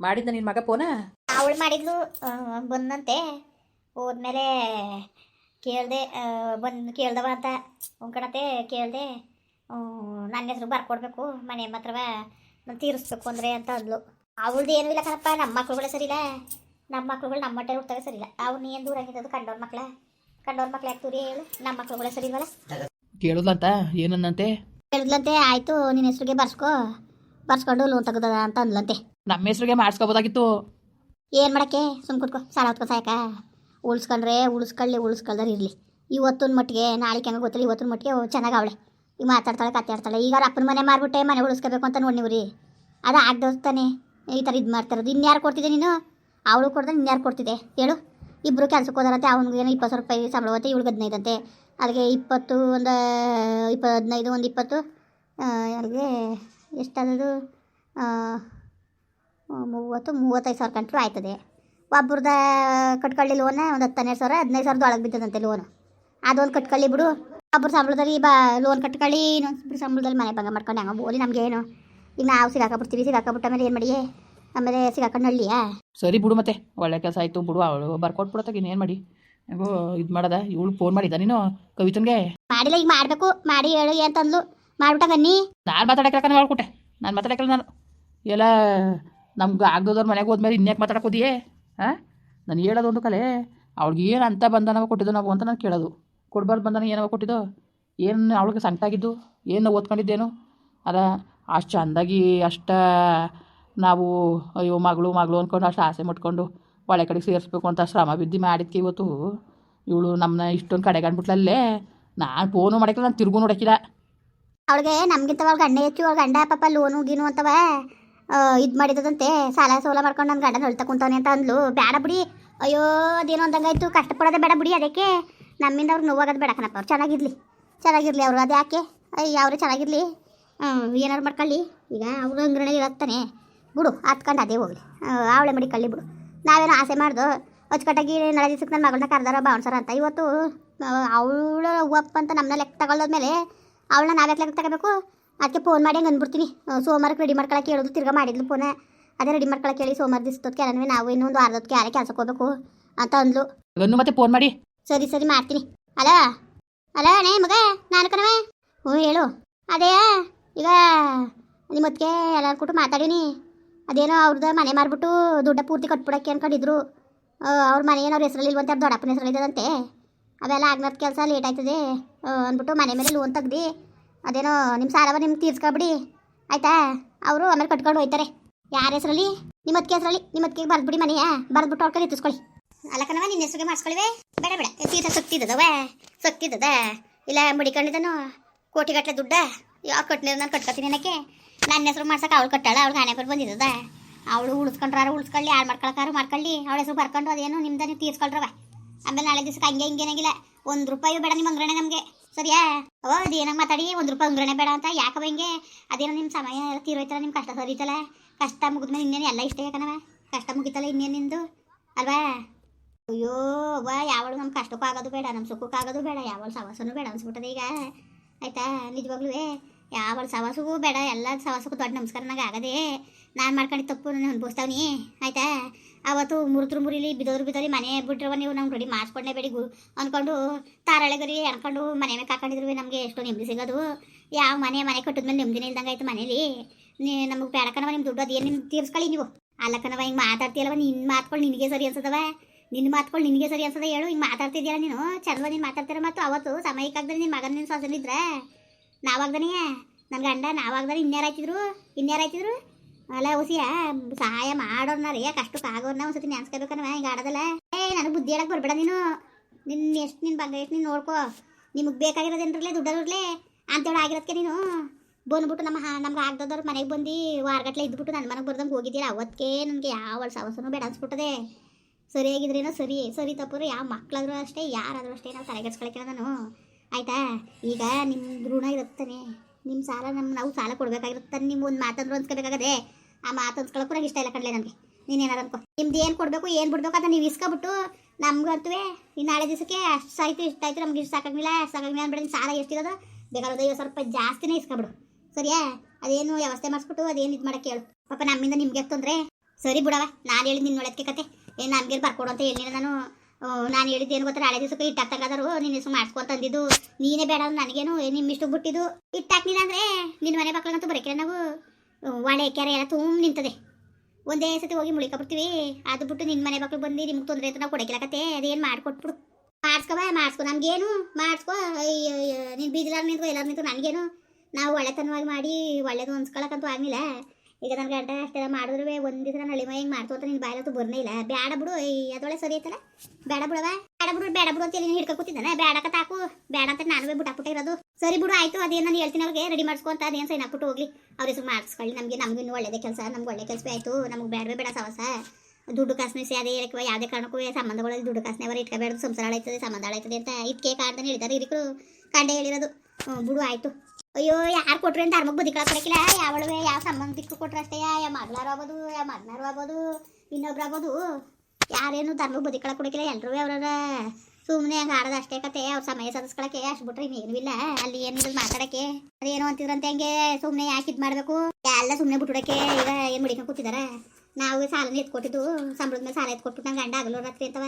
ಮಾಡಿದ್ದ ನಿನ್ನ ಮಗ ಫೋನ ಅವಳು ಮಾಡಿದ್ಲು ಆ, ಬಂದಂತೆ. ಹೋದ್ಮೇಲೆ ಕೇಳಿದೆ ಬಂದು ಕೇಳ್ದವ ಅಂತ. ಉಂಕಣತೆ ಕೇಳಿದೆ ನನ್ನ ಹೆಸರು ಬರ್ಕೊಡ್ಬೇಕು ಮನೆ ಮಾತ್ರವ ನಾನು ತೀರಿಸ್ಬೇಕು ಅಂದರೆ ಅಂತ ಅಂದ್ಲು. ಅವಳ್ದು ಏನೂ ಇಲ್ಲ ಕಣಪ್ಪ ನಮ್ಮ ಮಕ್ಳುಗಳೇ ಸರಿ ಇಲ್ಲ ನಮ್ಮ ಮಕ್ಳುಗಳು ನಮ್ಮ ಮಟ್ಟೆ ಹುಡ್ತವೆ ಸರಿ ಇಲ್ಲ ಅವ್ನು ಏನು ದೂರ ಆಗಿದ್ದದು ಕಂಡವ್ರ ಮಕ್ಳ? ಕಂಡವ್ರ ಮಕ್ಳು ಯಾಕೆ ತೂರಿ ಹೇಳು? ನಮ್ಮ ಮಕ್ಳುಗಳೇ ಸರಿ ಇಲ್ವಲ್ಲ ಏನು ಏನನ್ನಂತೆ? ಹೇಳಿದ್ಲಂತೆ ಆಯಿತು ನಿನ್ನ ಹೆಸ್ರಿಗೆ ಬರ್ಸ್ಕೊ. ಬರ್ಸ್ಕೊಂಡು ಲೋನ್ ತೆಗ್ದದ ಅಂತ ಅಂದ್ಲಂತೆ. ನಮ್ಮ ಹೆಸ್ರಿಗೆ ಮಾಡಿಸ್ಕೋಬೋದಾಗಿತ್ತು. ಏನು ಮಾಡಕ್ಕೆ? ಸುಮ್ ಕುತ್ಕೋ ಸಾಲ ಹೊತ್ಕೊ ಸಾಯಕ. ಉಳಿಸ್ಕೊಂಡ್ರೆ ಉಳಿಸ್ಕೊಳ್ಳಿ ಉಳಿಸ್ಕೊಳ್ದಾರೆ ಇರಲಿ. ಇವತ್ತಿನ ಮಟ್ಟಿಗೆ ನಾಳೆ ಹೆಂಗೆ ಗೊತ್ತಿಲ್ಲ ಇವತ್ತಿನ ಮಟ್ಟಿಗೆ ಚೆನ್ನಾಗಿ ಅವಳೆ. ಈಗ ಮಾತಾಡ್ತಾಳೆ ಕತೆ ಆಡ್ತಾಳೆ ಈಗ ಅವ್ರ ಅಪ್ಪನ ಮನೆ ಮಾರ್ಬಿಟ್ಟೆ ಮನೆ ಉಳಿಸ್ಕೋಬೇಕು ಅಂತ ನೋಡಿವ್ರಿ ಅದು ಆಗ್ದೋಸ್ತಾನೆ ಈ ಥರ ಇದು ಮಾಡ್ತಾರದು. ಇನ್ಯಾರು ಕೊಡ್ತಿದ್ದೆ ನೀನು? ಅವಳು ಕೊಡ್ದೆ ಇನ್ಯಾರು ಕೊಡ್ತಿದ್ದೆ ಹೇಳು. ಇಬ್ಬರು ಕೆಲಸಕ್ಕೆ ಹೋದಾರಂತೆ ಅವ್ನಿಗೆ ಏನೋ ಇಪ್ಪತ್ತು ಸಾವಿರ ರೂಪಾಯಿ ಸಂಬಳ ಹೋಗುತ್ತೆ ಇವಳಿಗೆ ಹದಿನೈದು ಅಂತೆ ಅಲ್ಲಿಗೆ ಇಪ್ಪತ್ತು ಒಂದು ಇಪ್ಪ ಹದಿನೈದು ಒಂದು ಇಪ್ಪತ್ತು ಅಲ್ಲಿಗೆ ಎಷ್ಟಾದದು? ಮೂವತ್ತು ಮೂವತ್ತೈದು ಸಾವಿರ ಕಂಟ್ರು ಆಯ್ತದೆ. ಒಬ್ಬರದ ಕಟ್ಕೊಳ್ಳಿ ಲೋನ ಒಂದು ಹತ್ತು ಹನ್ನೆರಡು ಸಾವಿರ ಹದಿನೈದು ಸಾವಿರದ ಒಳಗೆ ಬಿದ್ದದಂತೆ ಲೋನು ಅದೊಂದು ಕಟ್ಕೊಳ್ಳಿ ಬಿಡು. ಒಬ್ಬರು ಸಂಬಳದಲ್ಲಿ ಬಾ ಲೋನ್ ಕಟ್ಕೊಳ್ಳಿ ಇನ್ನೊಂದು ಸಂಬಳದಲ್ಲಿ ಮನೆ ಭಂಗ ಮಾಡ್ಕೊಂಡು. ಹಂಗೆ ಹೋಗಿ ನಮ್ಗೆ ಏನು? ಈಗ ನಾವು ಸಿಗಾಕಬಿಡ್ತೀವಿ ಸಿಗಾಕಬಿಟ್ಟ ಮೇಲೆ ಏನು ಮಾಡಿ ಆಮೇಲೆ ಸಿಗಾಕೊಂಡು ಹಳ್ಳಿಯಾ ಸರಿ ಬಿಡು ಮತ್ತೆ. ಒಳ್ಳೆ ಕೆಲಸ ಆಯಿತು ಬಿಡು. ಅವಳು ಬರ್ಕೊಟ್ಬಿಡತ್ತಾಗ ಇನ್ನೇನು ಮಾಡಿ? ಹೆಂಗೋ ಇದು ಮಾಡದ? ಇವಳು ಫೋನ್ ಮಾಡಿದ್ದ ನೀನು ಕವಿತನ್ಗೆ? ಮಾಡಿಲ್ಲ ಈಗ ಮಾಡಬೇಕು. ಮಾಡಿ ಹೇಳು ಅಂತಂದ್ಲು ಮಾಡ್ಬಿಟ್ಟ ಬನ್ನಿ ನಾನು ಮಾತಾಡಕ್ಕೆ ಹೇಳ್ಕೊಟ್ಟೆ? ನಾನು ಮಾತಾಡಕ್ಕೆ ನಾನು. ಎಲ್ಲ ನಮ್ಗೆ ಆಗದವ್ರ ಮನೆಗೆ ಹೋದ್ಮೇಲೆ ಇನ್ಯಾಕೆ ಮಾತಾಡಕೋದಿಯೇ ಹಾಂ ನಾನು ಹೇಳೋದೊಂದು ಕಲೆ, ಅವ್ಳಿಗೆ ಏನು ಅಂತ ಬಂಧನವ ಕೊಟ್ಟಿದ್ದು ನಾವು ಅಂತ ನಾನು ಕೇಳೋದು. ಕೊಡ್ಬಾರ್ದು ಬಂಧನ ಏನವ ಕೊಟ್ಟಿದ್ದು? ಏನು ಅವಳಿಗೆ ಸಂಕಟ ಆಗಿದ್ದು ಏನು ಓದ್ಕೊಂಡಿದ್ದೇನು? ಅದ, ಅಷ್ಟು ಚಂದಾಗಿ ಅಷ್ಟ ನಾವು, ಅಯ್ಯೋ, ಮಗಳು ಮಗಳು ಅಂದ್ಕೊಂಡು ಅಷ್ಟು ಆಸೆ ಮುಟ್ಕೊಂಡು ಒಳ್ಳೆ ಕಡೆಗೆ ಸೇರಿಸ್ಬೇಕು ಅಂತ ಶ್ರಮ ಬಿದ್ದು ಮಾಡಿದ್ಕೆ ಇವತ್ತು. ಇವಳು ನಮ್ಮನ್ನ ಇಷ್ಟೊಂದು ಕಡೆಗೆ ಅಂದ್ಬಿಟ್ಲಲ್ಲೇ ನಾನು ಫೋನು ಮಾಡಕ್ಕೆ ನಾನು ತಿರುಗು ನೋಡಕ್ಕಿಲ್ಲ. ಅವಳಿಗೆ ನಮ್ಗಿಂತ ಅವ್ಳ ಗಂಡ ಹೆಚ್ಚು, ಅವಳ ಗಂಡ ಪಾಪ ಲೋನು ಗೀನು ಅಂತವ. ಇದು ಮಾಡಿದಂತೆ ಸಾಲ ಸೋಲ ಮಾಡ್ಕೊಂಡು ನನ್ನ ಗಂಡನ ಹೊಳ್ತಾ ಕುಂತವನೆ ಅಂತ ಅಂದ್ಲು. ಬೇಡ ಬಿಡಿ. ಅಯ್ಯೋ, ಅದೇನೋ ಅಂದಂಗಾಯ್ತು. ಕಷ್ಟಪಡೋದೆ ಬೇಡ ಬಿಡಿ ಅದಕ್ಕೆ. ನಮ್ಮಿಂದ ಅವ್ರಿಗೆ ನೋವಾಗೋದು ಬೇಡ ಕಣಪ್ಪ. ಅವ್ರು ಚೆನ್ನಾಗಿರಲಿ. ಚೆನ್ನಾಗಿರಲಿ ಅವರು ಅದು ಯಾಕೆ? ಅಯ್ಯ ಅವರು ಹ್ಞೂ ಏನಾರು ಮಾಡ್ಕೊಳ್ಳಿ. ಈಗ ಅವರು ಅಂಗಡಿ ಇರತ್ತಾನೆ. ಬಿಡು ಹತ್ಕೊಂಡು ಅದೇ ಹೋಗ್ಲಿ. ಅವಳೆ ಮಡಿಕೊಳ್ಳಿ ಬಿಡು. ನಾವೇನೋ ಆಸೆ ಮಾಡ್ದು. ಅಚ್ಚುಕಟ್ಟಾಗಿ ನಾಳೆ ದಿವ್ಸಕ್ಕೆ ನನ್ನ ಮಗಳನ್ನ ಕರೆದಾರ ಬಾವಣ್ಸರ ಅಂತ. ಇವತ್ತು ಅವಳು ಒಪ್ಪ ಅಂತ ನಮ್ಮನ್ನ ಲೆಕ್ಕ ತಗೊಳ್ಳೋದ್ಮೇಲೆ ಅವಳನ್ನ ನಾವು ಲೆಕ್ಕ ತಗೋಬೇಕು. ಅದಕ್ಕೆ ಫೋನ್ ಮಾಡಿ ಹಂಗೆ ಅಂದ್ಬಿಡ್ತೀನಿ. ಸೋಮವಾರಕ್ಕೆ ರೆಡಿ ಮಾಡ್ಕೊಳಕ್ಕೆ ಹೇಳೋದು ತಿರ್ಗಾ ಮಾಡಿದ್ಲು ಫೋನ ಅದೇ ರೆಡಿ ಮಾಡ್ಕೊಳಕ್ಕೆ ಹೇಳಿ ಸೋಮವಾರ ದಿವಸದಕ್ಕೆ ಕೆಲವೇ ನಾವು ಇನ್ನೊಂದು ಅರ್ಧಕ್ಕೆ ಯಾರೇ ಕೆಲ್ಸಕ್ಕೆ ಹೋಗ್ಬೇಕು ಅಂತ ಅಂದ್ಲು. ಗನ್ನು ಮತ್ತೆ ಫೋನ್ ಮಾಡಿ. ಸರಿ ಸರಿ ಮಾಡ್ತೀನಿ. ಅಲೋ? ಅಲೋ ನೇ ಮಗ ನಾನು ಕಣವೇ ಹ್ಞೂ ಹೇಳು. ಅದೇ ಈಗ ನಿಮ್ಮ ಹೊತ್ತಿಗೆ ಎಲ್ಲರ ಕೂಟ ಮಾತಾಡೀನಿ. ಅದೇನೋ ಅವ್ರದ್ದು ಮನೆ ಮಾರ್ಬಿಟ್ಟು ದುಡ್ಡ ಪೂರ್ತಿ ಕಟ್ಬಿಡಕ್ಕೆ ಅನ್ಕೊಂಡಿದ್ರು. ಅವ್ರ ಮನೆ ಏನೋ ಅವ್ರ ಹೆಸರಲ್ಲಿ ಇಲ್ವಂತೆ ಅವ್ರ ದೊಡ್ಡಪ್ಪನ ಹೆಸರಲ್ಲಿದ್ದದಂತೆ. ಅವೆಲ್ಲ ಆಗ್ಲದ ಕೆಲಸ ಲೇಟ್ ಆಯ್ತದೆ. ಅಂದ್ಬಿಟ್ಟು ಮನೆ ಮೇಲೆ ಲೋನ್ ತೆಗ್ದು, ಅದೇನೋ ನಿಮ್ಮ ಸಾಲವ ನಿಮ್ಗೆ ತೀರ್ಸ್ಕೊಬಿಡಿ. ಆಯ್ತಾ? ಅವರು ಆಮೇಲೆ ಕಟ್ಕೊಂಡು ಹೋಯ್ತಾರೆ. ಯಾರ ಹೆಸರಲ್ಲಿ? ನಿಮ್ಮ ಅದಕ್ಕೆ ಹೆಸರಲ್ಲಿ? ನಿಮ್ಮ ಅದಕ್ಕೆ ಬರ್ದ್ಬಿಡಿ ಮನೆಯ ಬರ್ದ್ಬಿಟ್ಟು ಅವ್ರ ಕೈ ಎತ್ತಿಸ್ಕೊಳ್ಳಿ. ಕಣವ ನಿನ್ನ ಹೆಸ್ರಿಗೆ ಮಾಡಿಸ್ಕೊಳಿವೆ ಬೇಡ ಬೇಡ. ತೀರ್ಥ ಸಕ್ತಿದ್ದದವ ಸಕ್ತಿದ್ದದ ಇಲ್ಲ, ಮುಡಿಕೊಂಡಿದ್ದನು? ಕೋಟಿಗಟ್ಟಲೆ ದುಡ್ಡ? ಯಾವ ಕಟ್ನಿರು ನಾನು ಕಟ್ಕೊತೀನಿ ನಿನಕ್ಕೆ. ನನ್ನ ಹೆಸ್ರು ಮಾಡ್ಸಕ್ಕೆ ಅವಳು ಕಟ್ಟಾಳ, ಅವ್ಳು ಕೊಟ್ಟು ಬಂದಿದ್ದದ. ಅವಳು ಉಳಿಸ್ಕೊಂಡ್ರಾರು ಉಳಿಸ್ಕೊಳ್ಳಿ ಯಾರು ಮಾಡ್ಕೊಳಕಾರು ಮಾಡ್ಕೊಳ್ಳಿ. ಅವಳ ಹೆಸರು ಬರ್ಕೊಂಡು ಅದೇನು ನಿಮ್ದ, ನೀವು ತೀರ್ಸ್ಕೊಳ್ರವ ಆಮೇಲೆ ನಾಳೆ ದಿವಸಕ್ಕೆ ಹಂಗೆ ಹಿಂಗೇನಾಗಿಲ್ಲ ಒಂದು ರೂಪಾಯಿ ಬೇಡ ನಿಮ್ಮ ಅಂಗ್ರಣೆ ನಮಗೆ. ಸರಿಯಾ? ಅವ ಅದೇನಾಗ ಮಾತಾಡಿ, ಒಂದು ರೂಪಾಯಿ ಅಂಗ್ರಣೆ ಬೇಡ ಅಂತ. ಯಾಕವ ಹಿಂಗೆ? ಅದೇನೋ ನಿಮ್ಮ ಸಮಯ ಎಲ್ಲ ತೀರೋಯ್ತಲ್ಲ ನಿಮ್ಮ ಕಷ್ಟ ಸರಿತಲ್ಲ. ಕಷ್ಟ ಮುಗಿದ್ಮೇಲೆ ಇನ್ನೇನು ಎಲ್ಲ ಇಷ್ಟ ಯಾಕನವ? ಕಷ್ಟ ಮುಗಿತಲ್ಲ ಇನ್ನೇನು ನಿಂದು? ಅಲ್ವಾ? ಅಯ್ಯೋ, ಅವ್ವ, ಯಾವಳು ನಮ್ಮ ಕಷ್ಟಕ್ಕೂ ಆಗೋದು ಬೇಡ ನಮ್ಮ ಸುಖಕ್ಕೂ ಆಗೋದು ಬೇಡ, ಯಾವಳು ಸವಾಸನೂ ಬೇಡ ಅನ್ಸ್ಬಿಟ್ಟದೆ ಈಗ. ಆಯ್ತಾ? ನಿಜವಾಗ್ಲೂ ಯಾವಳು ಸವಾಸಗೂ ಬೇಡ, ಎಲ್ಲ ಸವಾಸಕ್ಕೂ ದೊಡ್ಡ ನಮಸ್ಕಾರ ನನಗೆ ಆಗದೆ. ನಾನು ಮಾಡ್ಕೊಂಡಿದ್ದ ತಪ್ಪು ನಾನು ಅನ್ಭವಿಸ್ತಾವ್ನಿ. ಆಯ್ತಾ? ಅವತ್ತು ಮುರಿದ್ರು ಮುರಿಲಿ ಬಿದೋರು ಬಿದೋರಿ ಮನೆ ಬಿಟ್ರವ ನೀವು, ನಮ್ಗೆ ರೆಡಿ ಮಾಡಿಸ್ಕೊಂಡೇ ಬೇಡಿ ಗು ಅಂದ್ಕೊಂಡು ತಾರಳೆಗರಿ ಅನ್ಕೊಂಡು ಮನೆ ಮೇಲೆ ಕಾಕೊಂಡಿದ್ರು ನಮಗೆ, ಎಷ್ಟೋ ನೆಮ್ಮದಿ ಸಿಗೋದು. ಯಾವ ಮನೆ ಮನೆ ಕಟ್ಟಿದ್ಮೇಲೆ ನೆಮ್ಮದಿನೇ ಇಲ್ದಂಗೆ ಆಯ್ತು ಮನೇಲಿ. ನೀ, ನಮಗೆ ಬೇಡಕನವ ನಿಮ್ಮ ದುಡ್ಡು, ಅದೇನು ನಿಮ್ಮ ತೀರ್ಸ್ಕೊಳ್ಳಿ ನೀವು. ಅಲ್ಲಕನವ ಹಿಂಗೆ ಮಾತಾಡ್ತೀಯಲ್ಲವ ನಿನ್ನ ಮಾತ್ಕೊಳ್ಳಿ ನಿನಗೆ ಸರಿ ಅನ್ಸದವ? ನಿನ್ನ ಮಾತ್ಕೊಳ್ಳಿ ನಿನಗೆ ಸರಿ ಅನ್ಸದ ಹೇಳು, ಹಿಂಗೆ ಮಾತಾಡ್ತಿದ್ಯಲ್ಲ ನೀನು? ಚಂದ ನೀನು ಮಾತಾಡ್ತೀರ ಮತ್ತು ಅವತ್ತು ಸಮಯಕ್ಕಾಗ್ದರೆ ನಿನ್ನ ಮಗನ ನಿನ್ನ ಸೊಸಲಿದ್ರ. ನಾವಾಗ್ದಾನೆ ನನ್ನ ಗಂಡ ನಾವಾಗ್ದಾನೆ ಇನ್ಯಾರು ಆಯ್ತಿದ್ರು? ಇನ್ಯಾರು ಆಯ್ತಿದ್ರು? ಅಲ್ಲ ಹುಸಿಯ ಸಹಾಯ ಮಾಡೋರ್ನ ರೀ ಕಷ್ಟಕ್ಕೆ ಆಗೋರ್ನ ಒಂದ್ಸತಿ ನೆನ್ಸ್ಕೋಬೇಕನ್ನ ಹಿಂಗೆ ಆಡೋದಲ್ಲ. ಏ, ನನಗೆ ಬುದ್ಧಿ ಹೇಳಕ್ಕೆ ಬರ್ಬೇಡ ನೀನು. ನಿನ್ನ ಎಷ್ಟು ನಿನ್ನ ಬಂಗ ಎಷ್ಟು ನೀನು ನೋಡ್ಕೋ. ನಿಮಗೆ ಬೇಕಾಗಿರೋದೇನ್ರಲ್ಲೇ ದುಡ್ಡಲ್ಲೇ ಅಂತೇಳಿ ಆಗಿರೋದಕ್ಕೆ ನೀನು. ಬಂದ್ಬಿಟ್ಟು ನಮ್ಮ ನಮ್ಗೆ ಆಗ್ದದವ್ರ ಮನೆಗೆ ಬಂದು ವಾರಗಟ್ಲೆ ಇದ್ಬಿಟ್ಟು ನನ್ನ ಮನೆಗೆ ಬರ್ದಂಗೆ ಹೋಗಿದ್ದೀರ ಅವತ್ತೇ ನನಗೆ ಯಾವ ಸವಸನೂ ಬೇಡ ಅನ್ಸ್ಬಿಟ್ಟದೆ. ಸರಿಯಾಗಿದ್ರೇನೋ ಸರಿ ಸರಿ ತಪ್ಪರು ಯಾವ ಮಕ್ಕಳಾದ್ರೂ ಅಷ್ಟೇ, ಯಾರಾದರೂ ಅಷ್ಟೇ ನಾವು ತಲೆಗೆಡ್ಸ್ಕೊಳಕ್ಕಿಲ್ಲ ನಾನು. ಆಯ್ತಾ? ಈಗ ನಿಮ್ಮ ಋಣ ಇರುತ್ತಾನೆ. ನಿಮ್ಮ ಸಾಲ ನಮ್ಮ ನಾವು ಸಾಲ ಕೊಡ್ಬೇಕಾಗಿರುತ್ತೆ ನಿಮ್ಮ ಒಂದು ಮಾತಂದ್ರು ಅನ್ಸ್ಕೋಬೇಕಾಗದೆ. ಆ ಮಾತು ನಂಗೆ ಇಷ್ಟ ಇಲ್ಲ ಕಡಲೆ ನನಗೆ ನೀನೇನಾರು ಅನ್ಕೋ. ನಿಮ್ದು ಏನು ಕೊಡಬೇಕು, ಏನು ಬಿಡಬೇಕು ಅಂತ ನೀವು ಇಸ್ಕೊಬಿಟ್ಟು ನಮ್ಗಂತೂ ಈ ನಾಳೆ ದಿವಸಕ್ಕೆ ಅಷ್ಟು ಸಾಯ್ತು, ಇಷ್ಟ ಆಯ್ತು, ನಮ್ಗೆ ಇಷ್ಟು ಸಾಕಾಗಿಲ್ಲ ಅಷ್ಟು ಸಾಕಾಗಿಲ್ಲ ನಿನ್ ಸಾಲ ಎಷ್ಟಿರೋದು ಬೇಕಾದ್ರೆ ಐವತ್ತು ಸಾವಿರ ರೂಪಾಯಿ ಜಾಸ್ತಿನೇ ಇಸ್ಕೊಬಿಡು. ಸರಿಯಾ? ಅದೇನು ವ್ಯವಸ್ಥೆ ಮಾಡಿಸ್ಬಿಟ್ಟು ಅದೇನು ಇದು ಮಾಡೋಕ್ಕೆ ಹೇಳು. ಪಾಪ ನಮ್ಮಿಂದ ನಿಮ್ಗೆ ತೊಂದರೆ? ಸರಿ ಬಿಡವ ನಾನು ಹೇಳಿದ್ ನಿನ್ನ ಒಳಕ್ಕೆ ಕತೆ. ಏನು ನಮಗೆ ಬರ್ಕೊಡು ಅಂತ ಹೇಳಿಲ್ಲ ನಾನು. ನಾನು ಹೇಳಿದ್ದು ಏನು ಗೊತ್ತಾ ಹಳೆ ದಿವಸಕ್ಕೆ ಇಟ್ಟಾಕ್ತಾಗಾದರು ನಿನ್ನ ಹೆಸರು ಮಾಡಿಸ್ಕೊಂತ ಅಂದಿದ್ದು. ನೀನೇ ಬೇಡ ನನಗೇನು ನನಗೇನು ನಿಮ್ಮಿಷ್ಟು ಬಿಟ್ಟಿದ್ದು. ಇಟ್ಟಾಕ್ಲಿಲ್ಲ ಅಂದರೆ ನಿನ್ನ ಮನೆ ಮಕ್ಕಳಂತೂ ಬರೋಕಿಲ್ಲ ನಾವು. ಒಳೆ ಕೆರೆ ಎಲ್ಲ ತುಂಬ ನಿಂತದೆ. ಒಂದೇ ಸತಿ ಹೋಗಿ ಮುಳಿಕೊಬಿಡ್ತೀವಿ ಅದು ಬಿಟ್ಟು ನಿನ್ನ ಮನೆ ಮಕ್ಳು ಬಂದು ನಿಮ್ಗೆ ತೊಂದರೆ ಆಯ್ತು, ನಾವು ಕೊಡಕಿಲ್ಲಕತ್ತೆ ಅದೇನು ಮಾಡ್ಕೊಟ್ಬಿಡು. ಮಾಡಿಸ್ಕೊಬ ಮಾಡಿಸ್ಕೊ. ನಮ್ಗೇನು? ಮಾಡಿಸ್ಕೊ. ನೀನು ಬೀದಿಲಾರ ನಿಂತು ಎಲ್ಲಾರು ನಿಂತು ನನಗೇನು? ನಾವು ಒಳ್ಳೆತನವಾಗಿ ಮಾಡಿ, ಒಳ್ಳೇದು ಅನ್ಸ್ಕೊಳಕಂತೂ ಆಗಲಿಲ್ಲ. ಈಗ ನನ್ನ ಗಂಡ ಅಷ್ಟೆಲ್ಲ ಮಾಡಿದ್ರು ಒಂದು ದಿವಸ ನಾನು ಹಳ್ಳಿ ಹೆಂಗೆ ಮಾಡ್ತು ಅಂತ ನಿನ್ನ ಬಾಯಲ್ಲಂತೂ ಬರ್ನೇ ಇಲ್ಲ. ಬೇಡ ಬಿಡು ಅದೊಳೆ ಸರಿ ಐತಲ್ಲ? ಬೇಡ ಬಿಡವ ಬೇಡ ಬಿಡು ಬೇಡ ಬಿಡು ಅಂತ ನೀನು ಹಿಡ್ಕೊ ಕೂತಿದ್ದಾನೆ ಬೇಡಕ ತಾಕು ಬೇಡ ಅಂತ ನಾನು ಬಿಟ್ಟಾಪುಟ್ಟ ಇರೋದು. ಸರಿ ಬಿಡು, ಆಯ್ತು, ಅದೇನು ನಾನು ಹೇಳ್ತೀನಿ ಅವ್ರಿಗೆ ರೆಡಿ ಮಾಡಿಸ್ಕೊ ಅಂತ, ಅದೇನು ಸೈನ್ ಹಾಕ್ಬಿಟ್ಟು ಹೋಗ್ಲಿ. ಅವ್ರಿಗೆ ಹೆಸರು ಮಾಡಿಸ್ಕೊಳ್ಳಿ, ನಮಗೆ, ನಮಗೂ ಇನ್ನೂ ಒಳ್ಳೇದೇ ಕೆಲಸ, ನಮ್ಗೆ ಒಳ್ಳೆ ಕೆಲಸ ಆಯಿತು, ನಮ್ಗೆ ಬೇಡವೇ ಬೇಡ ಸವಸ ದುಡ್ಡು ಕಾಸು ಅದೇ ಇರಕ್ಕೆ ಯಾವುದೇ ಕಾರಣಕ್ಕೂ ಸಂಬಂಧಗಳಲ್ಲಿ ದುಡ್ಡು ಕಾಸ್ನೇ ಅವರು ಇಟ್ಕೋಬೇಡ್ದು, ಸಂಸಾರ ಆಯ್ತದೆ, ಸಂಬಂಧ ಆಯ್ತದೆ ಅಂತ ಇದಕ್ಕೆ ಕಾಡ್ದಾನೆ ಹೇಳಿದ್ದಾರೆ ಇರಿಕರು ಕಂಡೆ ಹೇಳಿರೋದು. ಬುಡು, ಆಯ್ತು. ಅಯ್ಯೋ, ಯಾರು ಕೊಟ್ರಿ ಅಂತ ಅರ್ಮಗ್ ಬದುಕಳ ಕೊಡಕಿಲ್ಲ ಯಾವಳುವೆ, ಯಾವ ಸಂಬಂಧಿಕ್ಕೂ ಕೊಟ್ರೆ ಅಷ್ಟೇ. ಯಾವ ಮಗಳಾರು ಆಗ್ಬೋದು ಯಾವ ಮಗನಾರು ಆಗ್ಬೋದು, ಇನ್ನೊಬ್ರು ಆಗ್ಬೋದು. ಯಾರೇನು ಧರ್ಮಕ್ಕೆ ಬದುಕಳ ಕೊಡಕಿಲ್ಲ ಎಲ್ಲರೂ ಅವ್ರವ್ರ ಸುಮ್ಮನೆ ಹಂಗೆ ಆಡೋದು ಅಷ್ಟೇ ಕತೆ. ಅವ್ರ ಸಮಯ ಸದಸ್ಕೊಳಕ್ಕೆ ಅಷ್ಟು ಬಿಟ್ರೆ ಇನ್ನೇನು ಇಲ್ಲ. ಅಲ್ಲಿ ಏನಿಲ್ಲ ಮಾತಾಡಕ್ಕೆ? ಅದೇನು ಅಂತಿದ್ರಂತೆ ಹಂಗೆ ಸುಮ್ಮನೆ ಯಾಕೆ ಇದು ಮಾಡಬೇಕು? ಎಲ್ಲ ಸುಮ್ಮನೆ ಬಿಟ್ಬಿಡಕ್ಕೆ. ಈಗ ಏನು ಮುಡಿಕೊಂಡು ಕೂತಿದಾರ? ನಾವು ಸಾಲನ ಎತ್ಕೊಟ್ಟಿದ್ದು, ಸಂಬಳದ ಮೇಲೆ ಸಾಲ ಎತ್ಕೊಟ್ಬಿಟ್ಟು ನಂಗೆ ಗಂಡ ಆಗಲು ರಾತ್ರಿ ಅಂತವ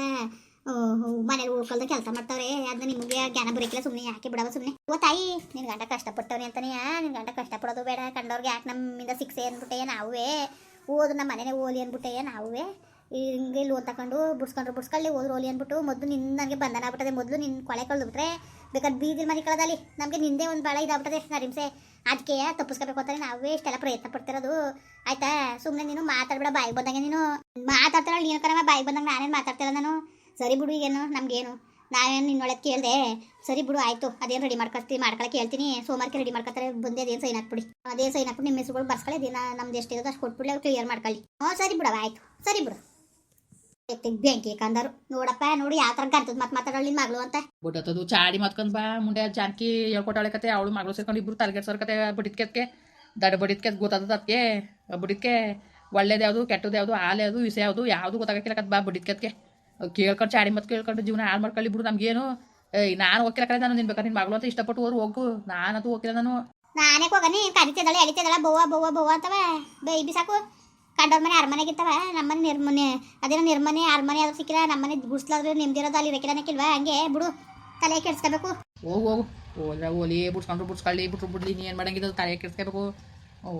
ಮನೇಲಿ ಉಳ್ಕೊಳ್ದ ಕೆಲಸ ಮಾಡ್ತಾವ್ರೆ ಅದನ್ನ ನಿಮಗೆ ಜ್ಞಾನ ಬರೀಕಿಲ್ಲ ಸುಮ್ಮನೆ ಯಾಕೆ ಬಿಡವ ಸುಮ್ಮನೆ ಓ, ತಾಯಿ, ನಿನ್ ಗಂಡ ಕಷ್ಟಪಟ್ಟವ್ರಿ ಅಂತಾನೆ ನಿನ್ ಗಂಡ ಕಷ್ಟಪಡೋದು ಬೇಡ, ಕಂಡವ್ರಿಗೆ ಯಾಕೆ ನಮ್ಮಿಂದ ಸಿಕ್ಸೆ ಅಂದ್ಬಿಟ್ಟೆ, ನಾವೇ ಓದು ನಮ್ಮ ಮನೆನೇ ಓಲಿ ಅಂದ್ಬಿಟ್ಟೆ, ನಾವೇ ಹಿಂಗೆ ಲೋನ್ ತಗೊಂಡು ಬುಡ್ಸ್ಕೊಂಡ್ರು ಬುಡ್ಸ್ಕೊಳ್ಳಿ, ಹೋದ್ರು ಓಲಿ ಅಂದ್ಬಿಟ್ಟು, ಮೊದಲು ನಿನ್ನ ನನಗೆ ಬಂಧನ ಆಗ್ಬಿಟ್ಟದೆ, ಮೊದಲು ನಿನ್ನ ಕೊಳೆ ಕಳೆದು ಬಿಟ್ರೆ ಬೇಕಾದ್ರೆ ಬೀದಿ ಮನೆ ಕಳೆದಲ್ಲಿ ನಮಗೆ ನಿಂದೆ ಒಂದು ಭಾಳ ಇದಾಗ್ಬಿಟ್ಟದೆ ನರಿಂಸೆ ಅದಕ್ಕೆ ತಪ್ಪಿಸ್ಕೋಬೇಕು ಅಂತ ನಾವೇ ಇಷ್ಟೆಲ್ಲ ಪ್ರಯತ್ನ ಪಡ್ತಿರೋದು. ಆಯ್ತಾ? ಸುಮ್ಮನೆ ನೀನು ಮಾತಾಡ್ಬೇಡ, ಬಾಯಿಗೆ ಬಂದಂಗೆ ನೀನು. ಮಾತಾಡ್ತಾರ ನೀನು ಕರಮ ಬಾಯಿಗೆ ಬಂದಂಗೆ ನಾನೇನು ಮಾತಾಡ್ತಿಲ್ಲ ನಾನು. ಸರಿ ಬಿಡು ಏನು ನಮ್ಗೇನು. ನಾವೇನು ನಿನ್ನೊಳಗೆ ಕೇಳಿದೆ ಸರಿ ಬಿಡು, ಆಯಿತು. ಅದೇನು ರೆಡಿ ಮಾಡ್ಕೊಳ್ತೀನಿ ಮಾಡ್ಕೊಳಕ್ಕೆ ಹೇಳ್ತೀನಿ. ಸೋಮವಾರಕ್ಕೆ ರೆಡಿ ಮಾಡ್ಕೊತಾರೆ, ಬಂದೆ, ಅದೇನು ಸೈನ್ ಹಾಕ್ಬಿಡಿ. ಅದೇ ಸೈನ್ ಹಾಕ್ಬಿಟ್ಟು ನಿಮ್ಮ ಹೆಸರುಗಳು ಬರ್ಸ್ಕೊಳ್ಳಿ ಅದೇನ ನಮ್ದು ಎಷ್ಟಿರೋದು ಅಷ್ಟು ಕೊಟ್ಬಿಡ್ಲಿ ಅವ್ರು ಕ್ಲಿಯರ್ ಮಾಡ್ಕೊಳ್ಳಿ. ಹ್ಞೂ, ಸರಿ ಬಿಡವ ಆಯ್ತು. ಸರಿ ಬಿಡು. ಬೆಂಕಿ ಕಂದರು ನೋಡಪ್ಪ ನೋಡಿ ಯಾವ ತರ ಗಂಟದ ಮಾತು ಮಾತಾಡೋಳು ಮಗಳು ಅಂತ. ಬಿಟ್ಟತ್ತದು ಚಾಡಿ ಮಾತ್ಕೊಂಡ್ ಬಾ ಮುಂಡೆ ಜಾನಕಿ ಹೇಳ್ಕೊಟ್ಟಾಳೆ ಕತೆ ಅವಳು ಮಗಳು ಸೇರ್ಕೊಂಡು ಇಬ್ರು ತಲೆಗೆಡ್ಸೋರ್ ಕತೆ ಬಡಿದ್ಕೆದ್ಕೆ ದಡ ಬಡಿದ್ಕೆ ಗೊತ್ತಾದ ಅದಕ್ಕೆ ಬಡಿದ್ಕೆ ಒಳ್ಳೇದು ಯಾವುದು ಕೆಟ್ಟದ್ದು ಯಾವುದು ಹಾಲು ಯಾವುದು ವಿಷ ಯಾವುದು ಯಾವುದು ಗೊತ್ತಾಗಕ್ಕಿಲ್ಲ ಕತ್ ಬಾ ಬಡಿದ್ಕೆದ್ಕೆ ಕೇಳ್ಕೊಂಡು ಚಾಡಿ ಮತ್ ಕೇಳ್ಕೊಂಡು ಜೀವನ ಹಾಳು ಮಾಡ್ಕೊಳ್ಳಿ ಬಿಡು ನಮ್ಗೇನು ಏಯ್ ನಾನು ಹೋಗಿಲ್ಲ ಕಡೆ ನಾನು ನಿನ್ ಬೇಕಾದ್ರೆ ನಿನ್ನ ಮಗಳು ಅಂತ ಇಷ್ಟಪಟ್ಟು ಹೋರು ಹೋಗು ನಾನಂತೂ ಹೋಗಿಲ್ಲ ನಾನು. ನಾನೇ ಹೋಗನಿ ಕರಿತಿದ್ದಾಳೆ ಎಳಿತಿದ್ದಾಳೆ ಬವ್ವ ಬವ್ವ ಬವ್ವ ಅಂತವ ಬೇಬಿ ಸಾಕು ಕಂಡವ್ರ ಮನೆ ಅರಮನೆಗಿತ್ತವ ನಮ್ಮನೆ ನಿರ್ಮನೆ ಅದೇನೋ ನಿರ್ಮನೆ ಅರಮನೆ ಆದ್ರೂ ಸಿಕ್ಕಿಲ್ಲ ನಮ್ಮನೆ ಗುಡ್ಸ್ಲಾದ್ರೆ ನಿಮ್ದಿರೋದು ಅಲ್ಲಿ ಇರಕಿಲ್ಲನಕ್ಕಿಲ್ವಾ ಹಂಗೆ ಬಿಡು ತಲೆ ಕೆಡ್ಸ್ಕೋಬೇಕು. ಹೋಗು ಹೋಗು ಹೋದ್ರೆ ಓಲಿ ಬಿಡ್ಸ್ಕೊಂಡ್ರು ಬಿಡ್ಸ್ಕೊಳ್ಳಿ ಬಿಟ್ರು ಬಿಡ್ಲಿ ನೀನು ಏನು ಮಾಡಂಗಿದ್ದು ತಲೆ ಕೆಡ್ಸ್ಕೋಬೇಕು. ಓ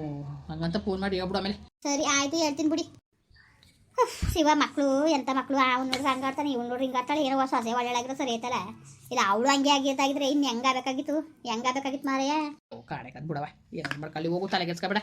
ಹಂಗಂತ ಫೋನ್ ಮಾಡಿ ಹೇಳ್ಬಿಡು ಆಮೇಲೆ. ಸರಿ ಆಯ್ತು ಹೇಳ್ತೀನಿ ಬಿಡಿ. ಶಿವ ಮಕ್ಕಳು ಎಂತ ಮಕ್ಕಳು ಅವ್ನು ನೋಡ್ರಿ ಹಂಗಾಡ್ತಾನೆ ಇವ್ನು ನೋಡ್ರಿ ಹಿಂಗಾಡ್ತಾಳೆ ಏನೋ ಸೊಸೆ ಒಳ್ಳೆಯಾಗಿರೋ ಸರಿ ಐತಲ್ಲ? ಇಲ್ಲ ಅವಳು ಹಂಗೆ ಆಗಿದ್ದಾಗಿದ್ರೆ ಇನ್ನು ಹೆಂಗಾಗಬೇಕಾಗಿತ್ತು ಹೆಂಗಾಗಬೇಕಾಗಿತ್ತು ಮಾರಯ್ಯ? ಓ ಕಾಡೆ ಕತ್ ಬಿಡವ ಏನು ಮಾಡ್ಕೊಳ್ಳಿ ಹೋಗು ತಲೆ ಕೆಡ್ಸ್ಕೊಬೇಡ.